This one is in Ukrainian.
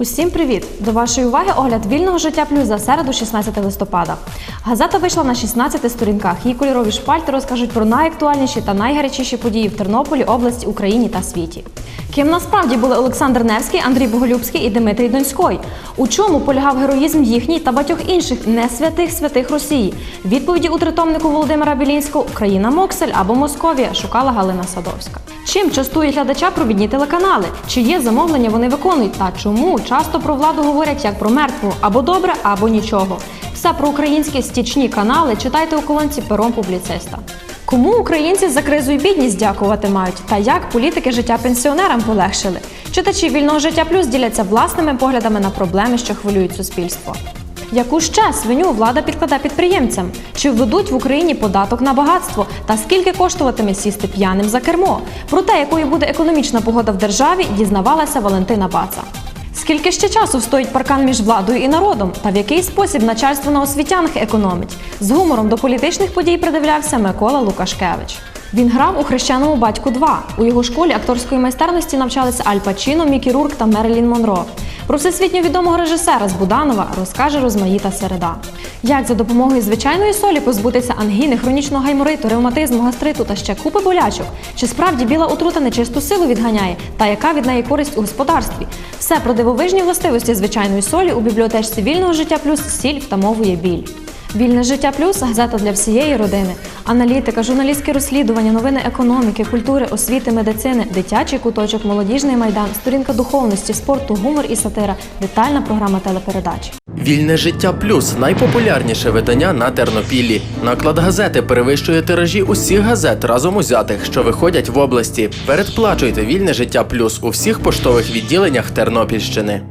Усім привіт! До вашої уваги огляд вільного життя плюс за середу, 16 листопада. Газета вийшла на 16 сторінках. Її кольорові шпальти розкажуть про найактуальніші та найгарячіші події в Тернополі, області, Україні та світі. Ким насправді були Олександр Невський, Андрій Боголюбський і Дмитрій Донський? У чому полягав героїзм їхній та багатьох інших не святих святих Росії? Відповіді у тритомнику Володимира Білінського Україна Моксель або Московія шукала Галина Садовська. Чим частують глядача провідні телеканали? Чиє замовлення вони виконують? Та чому часто про владу говорять як про мертву або добре, або нічого? Все про українські стічні канали читайте у колонці пером публіциста. Кому українці за кризу і бідність дякувати мають? Та як політики життя пенсіонерам полегшили? Читачі вільного життя плюс діляться власними поглядами на проблеми, що хвилюють суспільство. Яку ще свиню влада підкладе підприємцям? Чи введуть в Україні податок на багатство? Та скільки коштуватиме сісти п'яним за кермо? Про те, якою буде економічна погода в державі, дізнавалася Валентина Баца. Скільки ще часу стоїть паркан між владою і народом? Та в який спосіб начальство на освітянах економить? З гумором до політичних подій придивлявся Микола Лукашкевич. Він грав у хрещеному батьку 2 У його школі акторської майстерності навчалися Аль Пачіно, Мікі Рурк та Мерлін Монро. Про всесвітньо відомого режисера з Буданова розкаже Розмаїта Середа. Як за допомогою звичайної солі позбутися ангіни, хронічного гаймориту, ревматизму, гастриту та ще купи болячок? Чи справді біла отрута нечисту силу відганяє? Та яка від неї користь у господарстві? Все про дивовижні властивості звичайної солі у бібліотечці вільного життя плюс сіль втамовує біль. Вільне життя плюс газета для всієї родини. Аналітика, журналістське розслідування, новини економіки, культури, освіти, медицини, дитячий куточок, молодіжний майдан, сторінка духовності, спорту, гумор і сатира, детальна програма телепередач. Вільне життя плюс найпопулярніше видання на Тернопіллі. Наклад газети перевищує тиражі усіх газет разом узятих, що виходять в області. Передплачуйте вільне життя плюс у всіх поштових відділеннях Тернопільщини.